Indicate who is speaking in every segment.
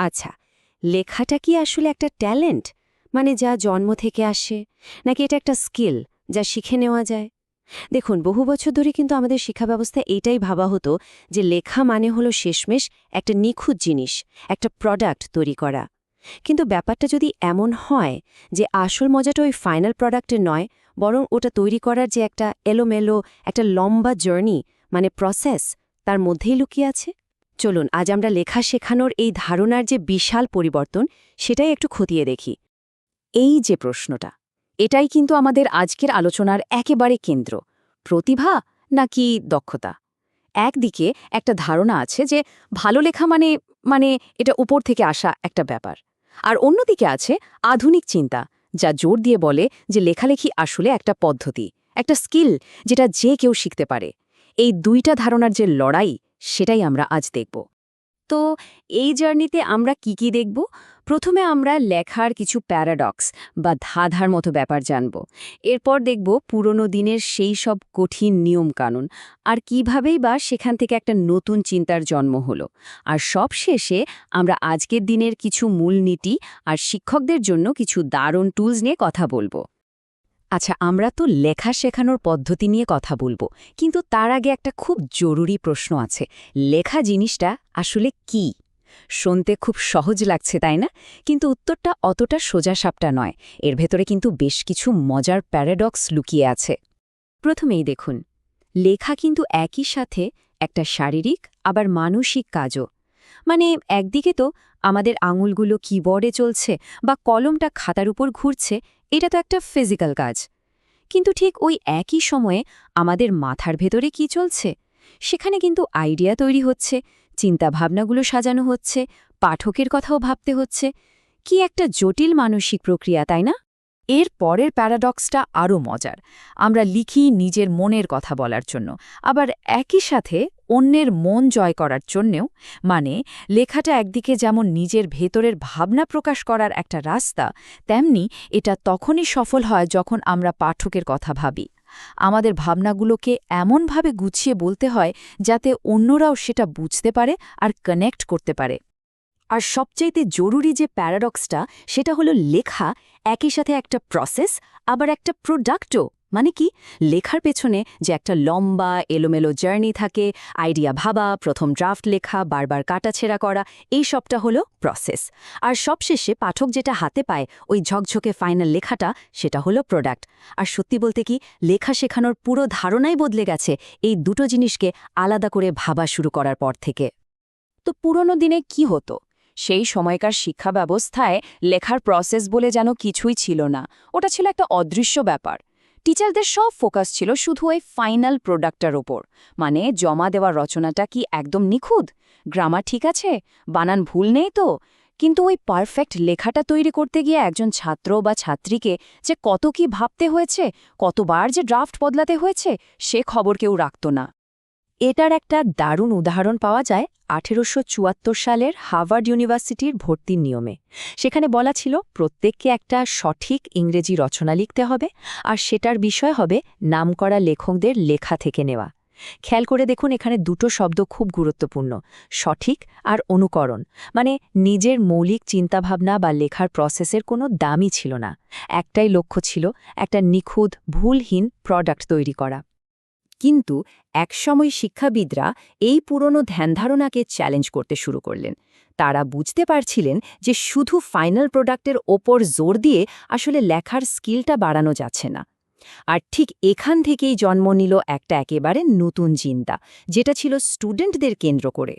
Speaker 1: আচ্ছা লেখাটা কি আসলে একটা ট্যালেন্ট? মানে যা জন্ম থেকে আসে? নাকি এটা একটা স্কিল যা শিখে নেওয়া যায়? দেখুন, বহু বছর ধরে কিন্তু আমাদের শিক্ষা ব্যবস্থা এইটাই ভাবা হতো যে লেখা মানে হলো শেষমেশ একটা নিখুঁত জিনিস, একটা প্রোডাক্ট তৈরি করা। কিন্তু ব্যাপারটা যদি এমন হয় যে আসল মজাটা ওই ফাইনাল প্রোডাক্টের নয়, বরং ওটা তৈরি করার যে একটা এলোমেলো, একটা লম্বা জার্নি মানে প্রসেস তার মধ্যেই লুকিয়ে আছে? চলুন, আজ আমরা লেখা শেখানোর এই ধারণার যে বিশাল পরিবর্তন, সেটাই একটু খতিয়ে দেখি।
Speaker 2: এই যে প্রশ্নটা, এটাই কিন্তু আমাদের আজকের আলোচনার একেবারে কেন্দ্র। প্রতিভা নাকি দক্ষতা? একদিকে একটা ধারণা আছে যে ভালো লেখা মানে মানে এটা উপর থেকে আসা একটা ব্যাপার। আর অন্যদিকে আছে আধুনিক চিন্তা, যা জোর দিয়ে বলে যে লেখালেখি আসলে একটা পদ্ধতি, একটা স্কিল, যেটা যে কেউ শিখতে পারে। এই দুইটা ধারণার যে লড়াই সেটাই আমরা আজ দেখব।
Speaker 1: তো এই জার্নিতে আমরা কি কি দেখব? প্রথমে আমরা লেখার কিছু প্যারাডক্স বা ধাঁধার মতো ব্যাপার জানব। এরপর দেখব পুরনো দিনের সেই সব কঠিন নিয়মকানুন আর কিভাবেই বা সেখান থেকে একটা নতুন চিন্তার জন্ম হলো। আর সব শেষে আমরা আজকের দিনের কিছু মূলনীতি আর শিক্ষকদের জন্য কিছু দারুণ টুলস নিয়ে কথা বলব।
Speaker 2: আচ্ছা আমরা তো লেখা শেখানোর পদ্ধতি নিয়ে কথা বলব, কিন্তু তার আগে একটা খুব জরুরি প্রশ্ন আছে। লেখা জিনিসটা আসলে কি? শুনতে খুব সহজ লাগছে, তাই না? কিন্তু উত্তরটা অতটা সোজাসাপটা নয়, এর ভেতরে কিন্তু বেশ কিছু মজার প্যারাডক্স লুকিয়ে আছে।
Speaker 1: প্রথমেই দেখুন, লেখা কিন্তু একই সাথে একটা শারীরিক, আবার মানসিক কাজও। মানে একদিকে তো আমাদের আঙুলগুলো কিবোর্ডে চলছে বা কলমটা খাতার উপর ঘুরছে এটা তো একটা ফিজিক্যাল কাজ। কিন্তু ঠিক ওই একই সময়ে আমাদের মাথার ভেতরে কি চলছে? সেখানে কিন্তু আইডিয়া তৈরি হচ্ছে, চিন্তাভাবনাগুলো সাজানো হচ্ছে, পাঠকের কথাও ভাবতে হচ্ছে। কি একটা জটিল মানসিক প্রক্রিয়া, তাই না?
Speaker 2: এর পরের প্যারাডক্সটা আরও মজার। আমরা লিখি নিজের মনের কথা বলার জন্য। আবার একই সাথে অন্যের মন জয় করার জন্যেও মানে লেখাটা একদিকে যেমন নিজের ভেতরের ভাবনা প্রকাশ করার একটা রাস্তা, তেমনি এটা তখনই সফল হয় যখন আমরা পাঠকের কথা ভাবি। আমাদের ভাবনাগুলোকে এমনভাবে গুছিয়ে বলতে হয় যাতে অন্যরাও সেটা বুঝতে পারে আর কানেক্ট করতে পারে। আর সবচাইতে জরুরি যে প্যারাডক্সটা সেটা হলো লেখা একই সাথে একটা প্রসেস আবার একটা প্রোডাক্টও মানে কি? লেখার পেছনে যে একটা লম্বা, এলোমেলো জার্নি থাকে, আইডিয়া ভাবা, প্রথম ড্রাফট লেখা, বারবার কাটাছেড়া করা, এই সবটা হলো প্রসেস। আর সবশেষে পাঠক যেটা হাতে পায়, ওই ঝকঝকে ফাইনাল লেখাটা, সেটা হলো প্রোডাক্ট। আর সত্যি বলতে কি, লেখা শেখানোর পুরো ধারণাই বদলে গেছে এই দুটো জিনিসকে আলাদা করে ভাবা শুরু করার পর থেকে। তো পুরনো দিনে কি হতো? সেই সময়কার শিক্ষা ব্যবস্থায় লেখার প্রসেস বলে যেন কিছুই ছিল না। ওটা ছিল একটা অদৃশ্য ব্যাপার। টিচারদের সব ফোকাস ছিল শুধু ওই ফাইনাল প্রোডাক্টটার ওপর। মানে জমা দেওয়া রচনাটা কি একদম নিখুঁত? গ্রামার ঠিক আছে? বানান ভুল নেই তো? কিন্তু ওই পারফেক্ট লেখাটা তৈরি করতে গিয়ে একজন ছাত্র বা ছাত্রীকে যে কত কি ভাবতে হয়েছে, কতবার যে ড্রাফট বদলাতে হয়েছে, সে খবর কেউ রাখত না। এটার একটা দারুণ উদাহরণ পাওয়া যায় আঠেরোশো চুয়াত্তর সালের হার্ভার্ড ইউনিভার্সিটির ভর্তির নিয়মে। সেখানে বলা ছিল, প্রত্যেককে একটা সঠিক ইংরেজি রচনা লিখতে হবে, আর সেটার বিষয় হবে নামকরা লেখকদের লেখা থেকে নেওয়া। খেয়াল করে দেখুন, এখানে দুটো শব্দ খুব গুরুত্বপূর্ণ, সঠিক আর অনুকরণ। মানে নিজের মৌলিক চিন্তাভাবনা বা লেখার প্রসেসের কোনো দামই ছিল না। একটাই লক্ষ্য ছিল, একটা নিখুঁত, ভুলহীন প্রোডাক্ট তৈরি করা। কিন্তু একসময় শিক্ষাবিদরা এই পুরনো ধ্যানধারণাকে চ্যালেঞ্জ করতে শুরু করলেন। তারা বুঝতে পারছিলেন যে শুধু ফাইনাল প্রোডাক্টের ওপর জোর দিয়ে আসলে লেখার স্কিলটা বাড়ানো যাচ্ছে না। আর ঠিক এখান থেকেই জন্ম নিল একটা একেবারে নতুন চিন্তা যেটা ছিল স্টুডেন্টদের কেন্দ্র করে।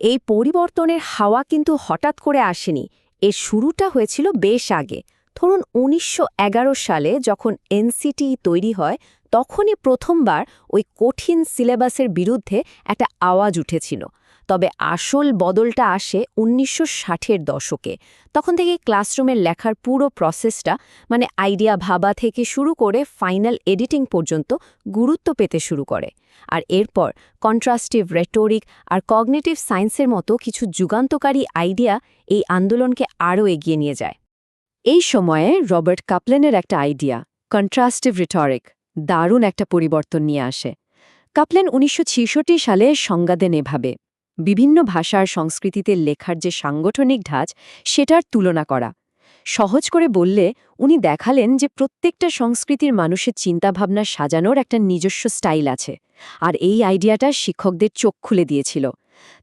Speaker 2: এই পরিবর্তনের হাওয়া কিন্তু হঠাৎ করে আসেনি। এর শুরুটা হয়েছিল বেশ আগে। ধরুন উনিশশো এগারো সালে যখন এনসিটি তৈরি হয় তখনই প্রথমবার ওই কঠিন সিলেবাসের বিরুদ্ধে একটা আওয়াজ উঠেছিল। তবে আসল বদলটা আসে উনিশশো ষাটের দশকে। তখন থেকে ক্লাসরুমের লেখার পুরো প্রসেসটা মানে আইডিয়া ভাবা থেকে শুরু করে ফাইনাল এডিটিং পর্যন্ত গুরুত্ব পেতে শুরু করে। আর এরপর কন্ট্রাস্টিভ রেটোরিক আর কগনেটিভ সায়েন্সের মতো কিছু যুগান্তকারী আইডিয়া এই আন্দোলনকে আরও এগিয়ে নিয়ে যায়। এই সময়ে রবার্ট কাপলেনের একটা আইডিয়া, কন্ট্রাস্টিভ রিটরিক। দারুণ একটা পরিবর্তন নিয়ে আসে। কাপলেন উনিশশো সালে সংজ্ঞা দেন এভাবে
Speaker 1: বিভিন্ন ভাষার সংস্কৃতিতে লেখার যে সাংগঠনিক ঢাঁচ, সেটার তুলনা করা। সহজ করে বললে, উনি দেখালেন যে প্রত্যেকটা সংস্কৃতির মানুষের চিন্তাভাবনা সাজানোর একটা নিজস্ব স্টাইল আছে, আর এই আইডিয়াটা শিক্ষকদের চোখ খুলে দিয়েছিল।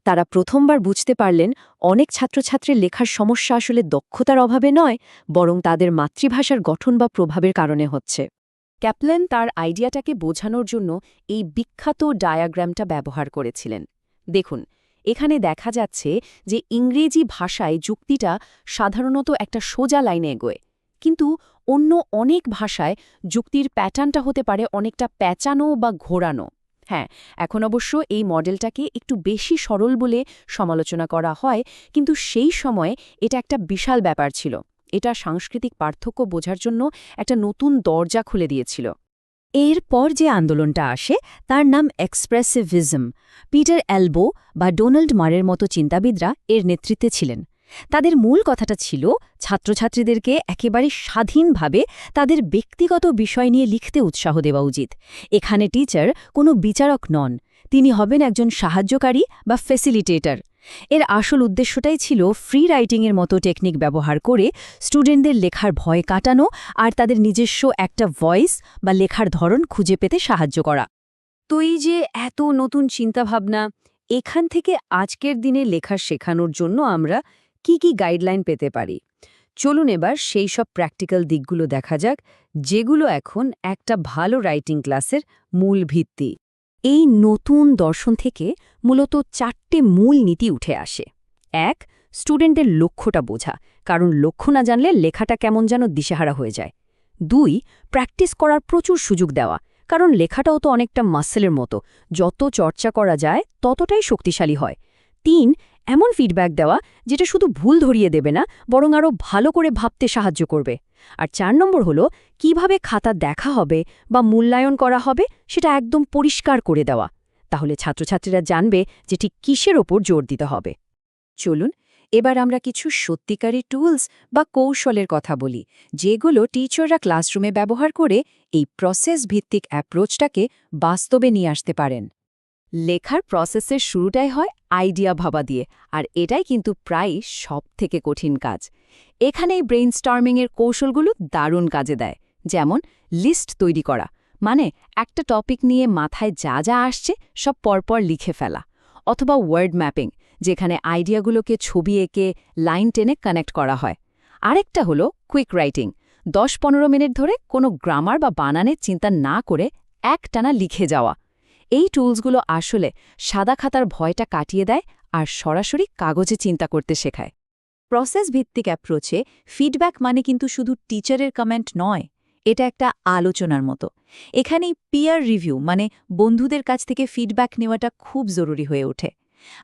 Speaker 1: তারা প্রথমবার বুঝতে পারলেন, অনেক ছাত্রছাত্রীর লেখার সমস্যা আসলে দক্ষতার অভাবে নয়, বরং তাদের মাতৃভাষার গঠন বা প্রভাবের কারণে হচ্ছে। ক্যাপলেন তার আইডিয়াটাকে বোঝানোর জন্য এই বিখ্যাত ডায়াগ্রামটা ব্যবহার করেছিলেন। দেখুন, এখানে দেখা যাচ্ছে যে ইংরেজি ভাষায় যুক্তিটা সাধারণত একটা সোজা লাইনে এগোয়, কিন্তু অন্য অনেক ভাষায় যুক্তির প্যাটার্নটা হতে পারে অনেকটা প্যাঁচানো বা ঘোরানো। হ্যাঁ এখন অবশ্য এই মডেলটাকে একটু বেশি সরল বলে সমালোচনা করা হয়, কিন্তু সেই সময়ে এটা একটা বিশাল ব্যাপার ছিল। এটা সাংস্কৃতিক পার্থক্য বোঝার জন্য একটা নতুন দরজা খুলে দিয়েছিল। এরপর যে আন্দোলনটা আসে, তার নাম এক্সপ্রেসিভিজম পিটার অ্যালবো বা ডোনাল্ড মারের মতো চিন্তাবিদরা এর নেতৃত্বে ছিলেন। তাদের মূল কথাটা ছিল, ছাত্রছাত্রীদেরকে একেবারে স্বাধীনভাবে তাদের ব্যক্তিগত বিষয় নিয়ে লিখতে উৎসাহ দেওয়া উচিত। এখানে টিচার কোনো বিচারক নন, তিনি হবেন একজন সাহায্যকারী বা ফেসিলিটেটর এর আসল উদ্দেশ্যটাই ছিল ফ্রি রাইটিংয়ের মতো টেকনিক ব্যবহার করে স্টুডেন্টদের লেখার ভয় কাটানো আর তাদের নিজস্ব একটা ভয়েস বা লেখার ধরন খুঁজে পেতে সাহায্য করা। তো এই যে এত নতুন চিন্তাভাবনা, এখান থেকে আজকের দিনে লেখা শেখানোর জন্য আমরা কি কি গাইডলাইন পেতে পারি? চলুন এবার সেই সব প্র্যাকটিক্যাল দিকগুলো দেখা যাক, যেগুলো এখন একটা ভালো রাইটিং ক্লাসের মূল ভিত্তি। এই নতুন দর্শন থেকে মূলত চারটে মূল নীতি উঠে আসে। এক স্টুডেন্টের লক্ষ্যটা বোঝা, কারণ লক্ষ্য না জানলে লেখাটা কেমন যেন দিশেহারা হয়ে যায়। দুই, প্র্যাকটিস করার প্রচুর সুযোগ দেওয়া, কারণ লেখাটাও তো অনেকটা মাসেলের মতো, যত চর্চা করা যায় ততটাই শক্তিশালী হয়। তিন এমন ফিডব্যাক দেওয়া যেটা শুধু ভুল ধরিয়ে দেবে না, বরং আরও ভালো করে ভাবতে সাহায্য করবে। আর চার নম্বর হলো, কীভাবে খাতা দেখা হবে বা মূল্যায়ন করা হবে সেটা একদম পরিষ্কার করে দেওয়া। তাহলে ছাত্রছাত্রীরা জানবে যে ঠিক কিসের ওপর জোর দিতে হবে। চলুন, এবার আমরা কিছু সত্যিকারী টুলস বা কৌশলের কথা বলি, যেগুলো টিচাররা ক্লাসরুমে ব্যবহার করে এই প্রসেস ভিত্তিক অ্যাপ্রোচটাকে বাস্তবে নিয়ে আসতে পারেন। লেখার প্রসেসের শুরুটাই হয় আইডিয়া ভাবা দিয়ে, আর এটাই কিন্তু প্রায় সব থেকে কঠিন কাজ। এখানেই ব্রেইন স্টর্মিংয়ের কৌশলগুলো দারুণ কাজে দেয়। যেমন, লিস্ট তৈরি করা মানে একটা টপিক নিয়ে মাথায় যা যা আসছে সব পরপর লিখে ফেলা, অথবা ওয়ার্ড ম্যাপিং, যেখানে আইডিয়াগুলোকে ছবি এঁকে লাইন টেনে কানেক্ট করা হয়। আরেকটা হলো কুইক রাইটিং, দশ পনেরো মিনিট ধরে কোনো গ্রামার বা বানানের চিন্তা না করে একটানা লিখে যাওয়া এই টুলসগুলো আসলে সাদা খাতার ভয়টা কাটিয়ে দেয় আর সরাসরি কাগজে চিন্তা করতে শেখায়। প্রসেস ভিত্তিক অ্যাপ্রোচে ফিডব্যাক মানে কিন্তু শুধু টিচারের কমেন্ট নয়, এটা একটা আলোচনার মতো। এখানেই পিয়ার রিভিউ মানে বন্ধুদের কাছ থেকে ফিডব্যাক নেওয়াটা খুব জরুরি হয়ে ওঠে।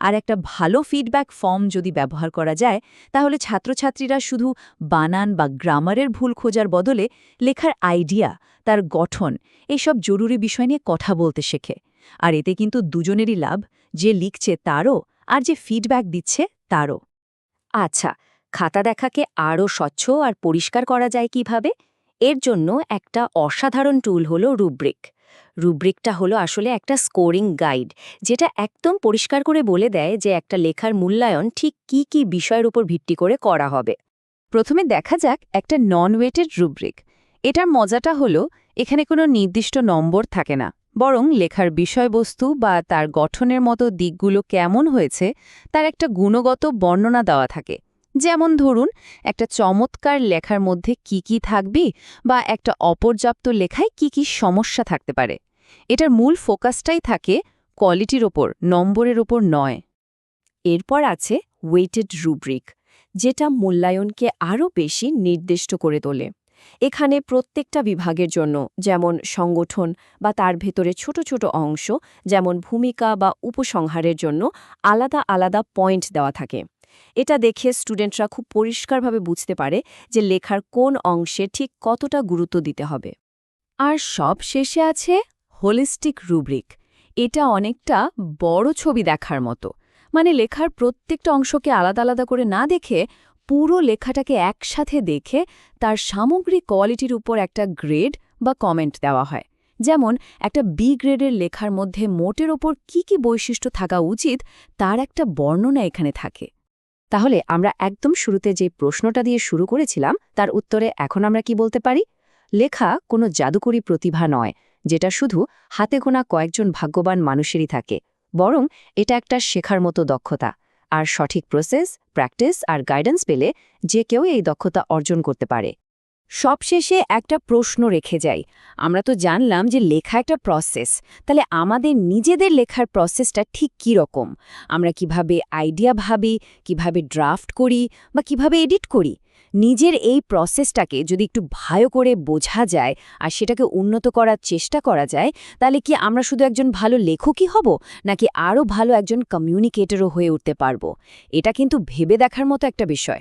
Speaker 1: আর একটা ভালো ফিডব্যাক ফর্ম যদি ব্যবহার করা যায়, তাহলে ছাত্রছাত্রীরা শুধু বানান বা গ্রামারের ভুল খোঁজার বদলে লেখার আইডিয়া তার গঠন, এসব জরুরি বিষয় নিয়ে কথা বলতে শেখে। আর এতে কিন্তু দুজনেরই লাভ, যে লিখছে তারও আর যে ফিডব্যাক দিচ্ছে তারও। আচ্ছা খাতা দেখাকে আরও স্বচ্ছ আর পরিষ্কার করা যায় কীভাবে? এর জন্য একটা অসাধারণ টুল হলো রুব্রিক। রুব্রিকটা হলো আসলে একটা স্কোরিং গাইড যেটা একদম পরিষ্কার করে বলে দেয় যে একটা লেখার মূল্যায়ন ঠিক কি কি বিষয়ের উপর ভিত্তি করে করা হবে। প্রথমে দেখা যাক একটা নন ওয়েটেড রুব্রিক। এটার মজাটা হলো, এখানে কোনো নির্দিষ্ট নম্বর থাকে না। বরং লেখার বিষয়বস্তু বা তার গঠনের মতো দিকগুলো কেমন হয়েছে, তার একটা গুণগত বর্ণনা দেওয়া থাকে। যেমন ধরুন, একটা চমৎকার লেখার মধ্যে কি কি থাকবে বা একটা অপর্যাপ্ত লেখায় কি কি সমস্যা থাকতে পারে। এটার মূল ফোকাসটাই থাকে কোয়ালিটির ওপর, নম্বরের ওপর নয়। এরপর আছে ওয়েটেড রুব্রিক, যেটা মূল্যায়নকে আরও বেশি নির্দিষ্ট করে তোলে। এখানে প্রত্যেকটা বিভাগের জন্য, যেমন সংগঠন বা তার ভেতরে ছোট ছোট অংশ, যেমন ভূমিকা বা উপসংহারের জন্য আলাদা আলাদা পয়েন্ট দেওয়া থাকে। এটা দেখে স্টুডেন্টরা খুব পরিষ্কারভাবে বুঝতে পারে যে লেখার কোন অংশে ঠিক কতটা গুরুত্ব দিতে হবে। আর সব শেষে আছে হোলিস্টিক রুব্রিক এটা অনেকটা বড় ছবি দেখার মতো। মানে লেখার প্রত্যেকটা অংশকে আলাদা আলাদা করে না দেখে পুরো লেখাটাকে একসাথে দেখে তার সামগ্রিক কোয়ালিটির উপর একটা গ্রেড বা কমেন্ট দেওয়া হয়।
Speaker 2: যেমন, একটা বি গ্রেডের লেখার মধ্যে মোটের ওপর কি কি বৈশিষ্ট্য থাকা উচিত তার একটা বর্ণনা এখানে থাকে।
Speaker 1: তাহলে আমরা একদম শুরুতে যে প্রশ্নটা দিয়ে শুরু করেছিলাম, তার উত্তরে এখন আমরা কি বলতে পারি? লেখা কোনো জাদুকরী প্রতিভা নয়, যেটা শুধু হাতে গোনা কয়েকজন ভাগ্যবান মানুষেরই থাকে, বরং এটা একটা শেখার মতো দক্ষতা। আর সঠিক প্রসেস প্র্যাকটিস আর গাইডেন্স পেলে যে কেউ এই দক্ষতা অর্জন করতে পারে। সবশেষে একটা প্রশ্ন রেখে যাই। আমরা তো জানলাম যে লেখা একটা প্রসেস তাহলে আমাদের নিজেদের লেখার প্রসেসটা ঠিক কী রকম? আমরা কীভাবে আইডিয়া ভাবি, কীভাবে ড্রাফট করি বা কীভাবে এডিট করি? নিজের এই প্রসেসটাকে যদি একটু ভয় করে বোঝা যায় আর সেটাকে উন্নত করার চেষ্টা করা যায়, তাহলে কি আমরা শুধু একজন ভালো লেখকই হব? নাকি আরও ভালো একজন কমিউনিকেটরও হয়ে উঠতে পারব? এটা কিন্তু ভেবে দেখার মতো একটা বিষয়।